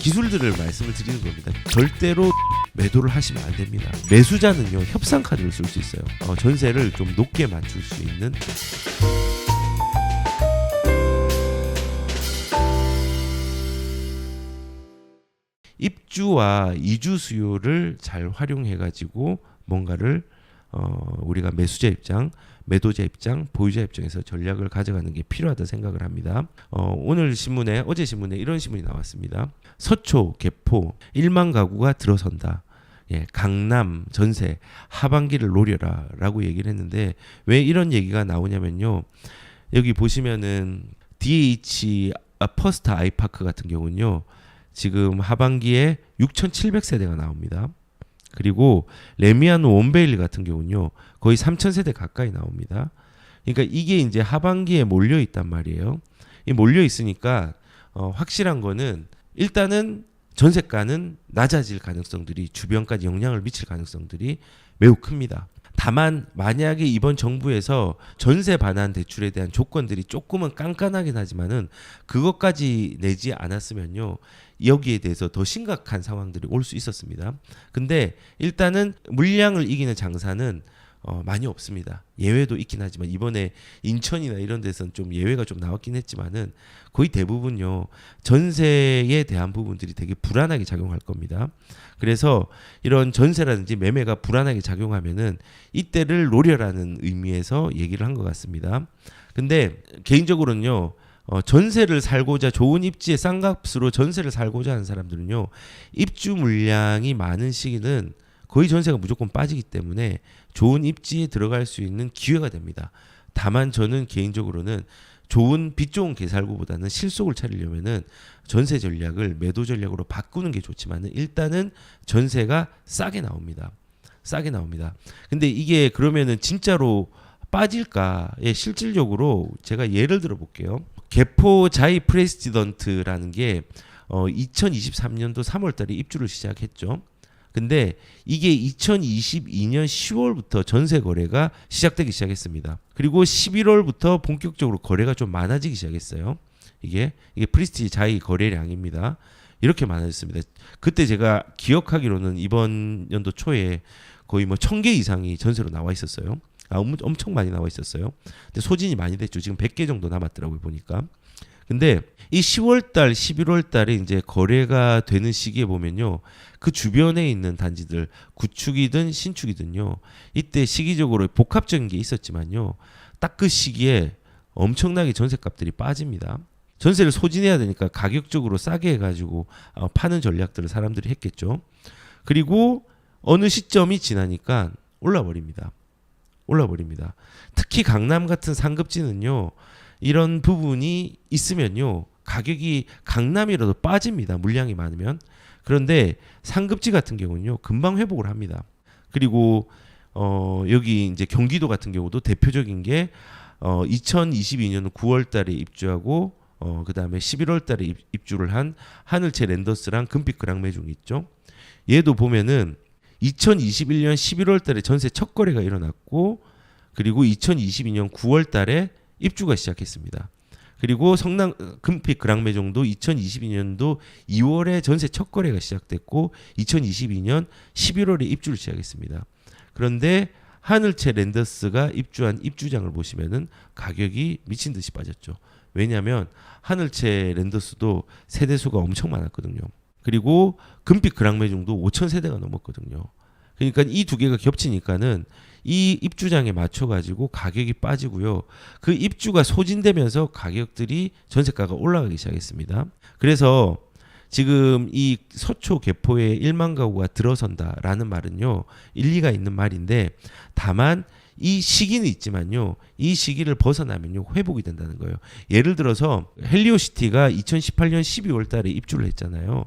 기술들을 말씀을 드리는 겁니다. 절대로 매도를 하시면 안 됩니다. 매수자는요 협상 카드를 쓸 수 있어요. 어, 전세를 좀 높게 맞출 수 있는 입주와 이주 수요를 잘 활용해 가지고 뭔가를 어, 우리가 매수자 입장, 매도자 입장, 보유자 입장에서 전략을 가져가는 게 필요하다 생각을 합니다. 어, 오늘 신문에 어제 신문에 이런 신문이 나왔습니다. 서초, 개포 1만 가구가 들어선다. 예, 강남 전세 하반기를 노려라라고 얘기를 했는데 왜 이런 얘기가 나오냐면요. 여기 보시면은 DH 아, 퍼스트 아이파크 같은 경우는요. 지금 하반기에 6,700세대가 나옵니다. 그리고 레미안 원베일 같은 경우는요. 거의 3,000세대 가까이 나옵니다. 그러니까 이게 이제 하반기에 몰려 있단 말이에요. 이 몰려 있으니까 어, 확실한 거는 일단은 전세가는 낮아질 가능성들이 주변까지 영향을 미칠 가능성들이 매우 큽니다. 다만 만약에 이번 정부에서 전세 반환 대출에 대한 조건들이 조금은 깐깐하긴 하지만은 그것까지 내지 않았으면요 여기에 대해서 더 심각한 상황들이 올 수 있었습니다. 근데 일단은 물량을 이기는 장사는 어, 많이 없습니다. 예외도 있긴 하지만 이번에 인천이나 이런 데서는 좀 예외가 좀 나왔긴 했지만은 거의 대부분요 전세에 대한 부분들이 되게 불안하게 작용할 겁니다. 그래서 이런 전세라든지 매매가 불안하게 작용하면은 이때를 노려라는 의미에서 얘기를 한 것 같습니다. 근데 개인적으로는요. 어, 전세를 살고자 좋은 입지에 싼 값으로 전세를 살고자 하는 사람들은요 입주 물량이 많은 시기는 거의 전세가 무조건 빠지기 때문에 좋은 입지에 들어갈 수 있는 기회가 됩니다. 다만 저는 개인적으로는 좋은 빚 좋은 개살구보다는 실속을 차리려면은 전세 전략을 매도 전략으로 바꾸는 게 좋지만은 일단은 전세가 싸게 나옵니다. 싸게 나옵니다. 근데 이게 그러면은 진짜로 빠질까? 예, 실질적으로 제가 예를 들어 볼게요. 개포 자이 프레시던트라는 게 어, 2023년도 3월 달에 입주를 시작했죠. 근데 이게 2022년 10월부터 전세 거래가 시작되기 시작했습니다. 그리고 11월부터 본격적으로 거래가 좀 많아지기 시작했어요. 이게 이게 프리스티지 자이 거래량입니다. 이렇게 많아졌습니다. 그때 제가 기억하기로는 이번 연도 초에 거의 뭐 천 개 이상이 전세로 나와 있었어요. 아, 엄- 엄청 많이 나와 있었어요. 근데 소진이 많이 됐죠. 지금 100개 정도 남았더라고요, 보니까. 근데 이 10월 달, 11월 달에 이제 거래가 되는 시기에 보면요. 그 주변에 있는 단지들 구축이든 신축이든요. 이때 시기적으로 복합적인 게 있었지만요. 딱 그 시기에 엄청나게 전세값들이 빠집니다. 전세를 소진해야 되니까 가격적으로 싸게 해가지고 어, 파는 전략들을 사람들이 했겠죠. 그리고 어느 시점이 지나니까 올라 버립니다. 올라 버립니다. 특히 강남 같은 상급지는요. 이런 부분이 있으면요. 가격이 강남이라도 빠집니다. 물량이 많으면. 그런데 상급지 같은 경우는요. 금방 회복을 합니다. 그리고 어 여기 이제 경기도 같은 경우도 대표적인 게 어 2022년 9월 달에 입주하고 어 그다음에 11월 달에 입, 입주를 한 하늘채 랜더스랑 금빛 그랑매중 있죠. 얘도 보면은 2021년 11월 달에 전세 첫 거래가 일어났고 그리고 2022년 9월 달에 입주가 시작했습니다. 그리고 성남 어, 금빛 그랑매종도 2022년도 2월에 전세 첫 거래가 시작됐고 2022년 11월에 입주를 시작했습니다. 그런데 하늘채 랜더스가 입주한 입주장을 보시면은 가격이 미친 듯이 빠졌죠. 왜냐하면 하늘채 랜더스도 세대 수가 엄청 많았거든요. 그리고 금빛 그랑매종도 5천 세대가 넘었거든요. 그러니까 이 두 개가 겹치니까는 이 입주장에 맞춰 가지고 가격이 빠지고요. 그 입주가 소진되면서 가격들이 전세가가 올라가기 시작했습니다. 그래서 지금 이 서초 개포에 1만 가구가 들어선다라는 말은요. 일리가 있는 말인데 다만 이 시기는 있지만요. 이 시기를 벗어나면요. 회복이 된다는 거예요. 예를 들어서 헬리오시티가 2018년 12월 달에 입주를 했잖아요.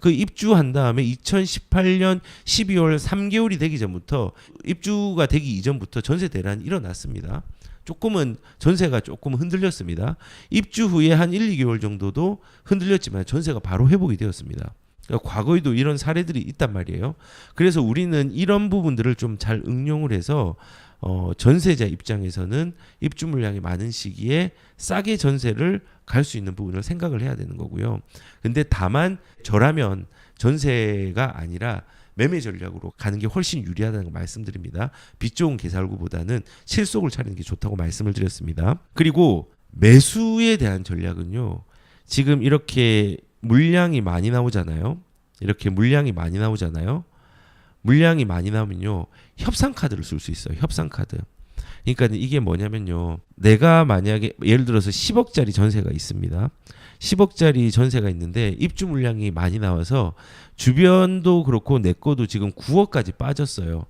그 입주한 다음에 2018년 12월 3개월이 되기 전부터 입주가 되기 이전부터 전세 대란이 일어났습니다. 조금은 전세가 조금 흔들렸습니다. 입주 후에 한 1, 2개월 정도도 흔들렸지만 전세가 바로 회복이 되었습니다. 그러니까 과거에도 이런 사례들이 있단 말이에요. 그래서 우리는 이런 부분들을 좀 잘 응용을 해서 어, 전세자 입장에서는 입주 물량이 많은 시기에 싸게 전세를 갈 수 있는 부분을 생각을 해야 되는 거고요. 근데 다만 저라면 전세가 아니라 매매 전략으로 가는 게 훨씬 유리하다는 거 말씀드립니다. 빚 좋은 개살구보다는 실속을 차리는 게 좋다고 말씀을 드렸습니다. 그리고 매수에 대한 전략은요. 지금 이렇게 물량이 많이 나오잖아요. 이렇게 물량이 많이 나오잖아요. 물량이 많이 나오면요. 협상 카드를 쓸 수 있어요. 협상 카드. 그러니까 이게 뭐냐면요. 내가 만약에 예를 들어서 10억짜리 전세가 있습니다. 10억짜리 전세가 있는데 입주 물량이 많이 나와서 주변도 그렇고 내 거도 지금 9억까지 빠졌어요.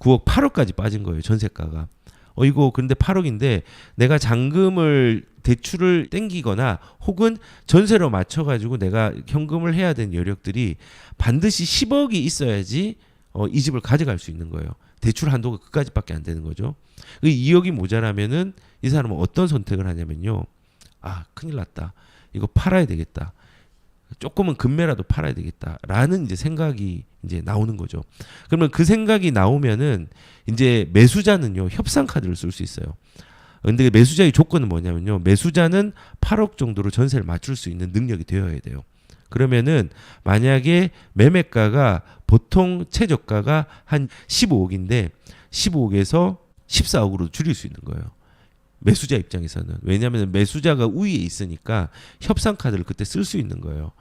9억, 8억까지 빠진 거예요. 전세가가. 어 이거 근데 8억인데 내가 잔금을 대출을 땡기거나 혹은 전세로 맞춰 가지고 내가 현금을 해야 되는 여력들이 반드시 10억이 있어야지 어, 이 집을 가져갈 수 있는 거예요. 대출 한도가 그까지밖에 안 되는 거죠. 그 2억이 모자라면은 이 사람은 어떤 선택을 하냐면요. 아, 큰일 났다. 이거 팔아야 되겠다. 조금은 금매라도 팔아야 되겠다라는 이제 생각이 이제 나오는 거죠. 그러면 그 생각이 나오면은 이제 매수자는요 협상 카드를 쓸 수 있어요. 근데 매수자의 조건은 뭐냐면요 매수자는 8억 정도로 전세를 맞출 수 있는 능력이 되어야 돼요. 그러면은 만약에 매매가가 보통 최저가가 한 15억인데 15억에서 14억으로 줄일 수 있는 거예요. 매수자 입장에서는 왜냐하면 매수자가 우위에 있으니까 협상 카드를 그때 쓸 수 있는 거예요.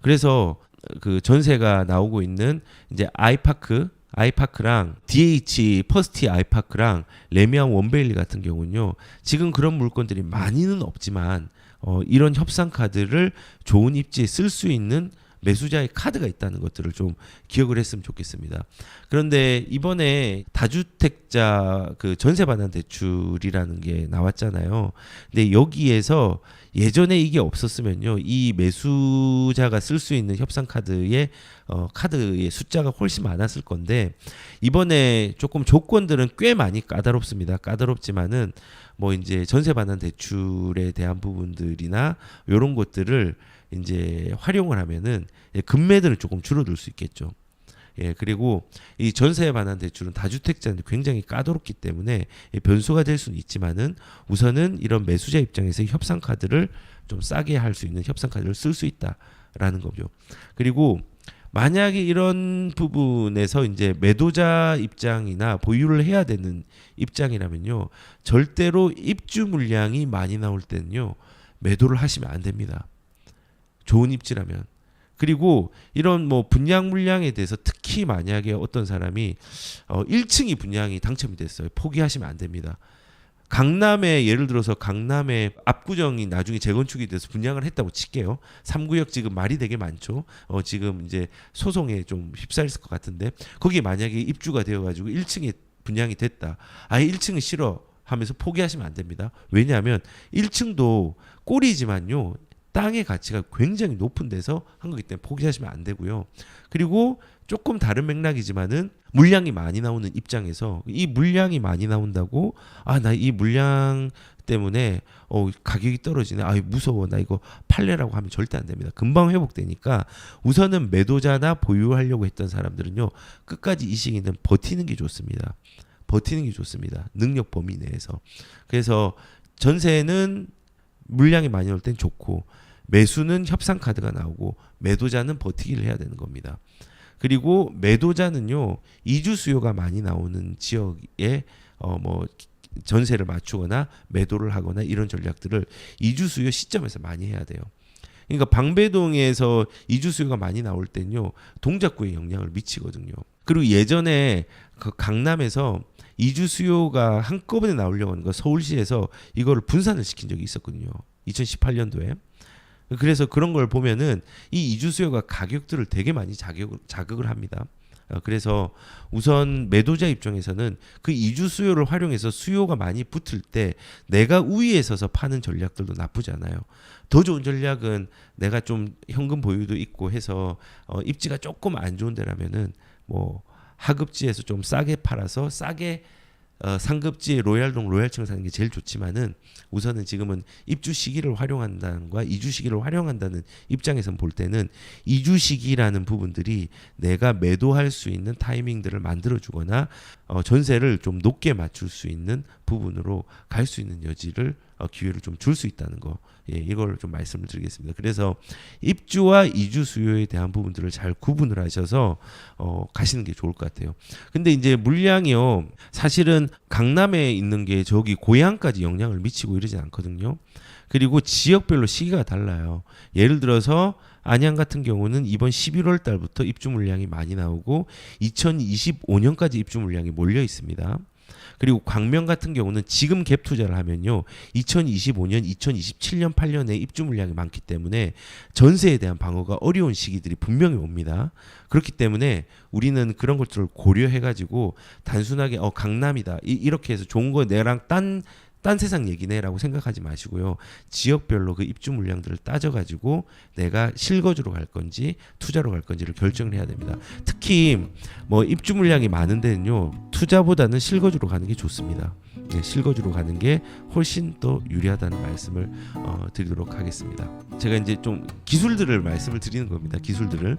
그래서 그 전세가 나오고 있는 이제 아이파크 아이파크랑 DH 퍼스티 아이파크랑 레미안 원베일리 같은 경우는요. 지금 그런 물건들이 많이는 없지만 어, 이런 협상 카드를 좋은 입지에 쓸 수 있는 매수자의 카드가 있다는 것들을 좀 기억을 했으면 좋겠습니다. 그런데 이번에 다주택자 그 전세 반환 대출이라는 게 나왔잖아요. 근데 여기에서 예전에 이게 없었으면요. 이 매수자가 쓸 수 있는 협상 카드의 어, 카드의 숫자가 훨씬 많았을 건데 이번에 조금 조건들은 꽤 많이 까다롭습니다. 까다롭지만은 뭐 이제 전세 반환 대출에 대한 부분들이나 이런 것들을 이제 활용을 하면은 금매들은 조금 줄어들 수 있겠죠. 예, 그리고 이 전세에 관한 대출은 다주택자한테 굉장히 까다롭기 때문에 변수가 될 수는 있지만은 우선은 이런 매수자 입장에서 협상 카드를 좀 싸게 할 수 있는 협상 카드를 쓸 수 있다라는 거죠. 그리고 만약에 이런 부분에서 이제 매도자 입장이나 보유를 해야 되는 입장이라면요. 절대로 입주 물량이 많이 나올 때는요. 매도를 하시면 안 됩니다. 좋은 입지라면. 그리고 이런 뭐 분양 물량에 대해서 특히 만약에 어떤 사람이 어 1층이 분양이 당첨이 됐어요. 포기하시면 안 됩니다. 강남에 예를 들어서 강남에 압구정이 나중에 재건축이 돼서 분양을 했다고 칠게요. 3구역 지금 말이 되게 많죠. 어 지금 이제 소송에 좀 휩싸였을 것 같은데 거기 만약에 입주가 되어 가지고 1층에 분양이 됐다. 아예 1층은 싫어 하면서 포기하시면 안 됩니다. 왜냐하면 1층도 꼴이지만요. 땅의 가치가 굉장히 높은 데서 한 거기 때문에 포기하시면 안 되고요. 그리고 조금 다른 맥락이지만은 물량이 많이 나오는 입장에서 이 물량이 많이 나온다고 아 나 이 물량 때문에 어 가격이 떨어지네. 아 무서워. 나 이거 팔래라고 하면 절대 안 됩니다. 금방 회복되니까 우선은 매도자나 보유하려고 했던 사람들은요 끝까지 이 시기는 버티는 게 좋습니다. 버티는 게 좋습니다. 능력 범위 내에서. 그래서 전세는 물량이 많이 올 땐 좋고 매수는 협상 카드가 나오고 매도자는 버티기를 해야 되는 겁니다. 그리고 매도자는요 이주 수요가 많이 나오는 지역에 어 뭐 전세를 맞추거나 매도를 하거나 이런 전략들을 이주 수요 시점에서 많이 해야 돼요. 그러니까 방배동에서 이주 수요가 많이 나올 땐요 동작구에 영향을 미치거든요. 그리고 예전에 그 강남에서 이주 수요가 한꺼번에 나오려고 하는 거 서울시에서 이거를 분산을 시킨 적이 있었거든요. 2018년도에. 그래서 그런 걸 보면은 이 이주 수요가 가격들을 되게 많이 자격, 자극을 합니다. 어, 그래서 우선 매도자 입장에서는 그 이주 수요를 활용해서 수요가 많이 붙을 때 내가 우위에 서서 파는 전략들도 나쁘지 않아요. 더 좋은 전략은 내가 좀 현금 보유도 있고 해서 어, 입지가 조금 안 좋은 데라면은 뭐 하급지에서 좀 싸게 팔아서 싸게 어, 상급지 로얄동 로얄층을 사는 게 제일 좋지만은 우선은 지금은 입주 시기를 활용한다는과 이주 시기를 활용한다는 입장에서 볼 때는 이주 시기라는 부분들이 내가 매도할 수 있는 타이밍들을 만들어 주거나 어, 전세를 좀 높게 맞출 수 있는 부분으로 갈 수 있는 여지를 어, 기회를 좀 줄 수 있다는 거. 예, 이걸 좀 말씀을 드리겠습니다. 그래서 입주와 이주 수요에 대한 부분들을 잘 구분을 하셔서 어, 가시는 게 좋을 것 같아요. 근데 이제 물량이요. 사실은 강남에 있는 게 저기 고향까지 영향을 미치고 이러진 않거든요. 그리고 지역별로 시기가 달라요. 예를 들어서 안양 같은 경우는 이번 11월 달부터 입주 물량이 많이 나오고 2025년까지 입주 물량이 몰려 있습니다. 그리고 광명 같은 경우는 지금 갭 투자를 하면요. 2025년, 2027년, 8년에 입주 물량이 많기 때문에 전세에 대한 방어가 어려운 시기들이 분명히 옵니다. 그렇기 때문에 우리는 그런 것들을 고려해 가지고 단순하게 어 강남이다. 이, 이렇게 해서 좋은 거 내랑 딴 딴 세상 얘기네라고 생각하지 마시고요. 지역별로 그 입주 물량들을 따져가지고 내가 실거주로 갈 건지 투자로 갈 건지를 결정을 해야 됩니다. 특히 뭐 입주 물량이 많은 데는요 투자보다는 실거주로 가는 게 좋습니다. 네, 실거주로 가는 게 훨씬 더 유리하다는 말씀을 어, 드리도록 하겠습니다. 제가 이제 좀 기술들을 말씀을 드리는 겁니다. 기술들을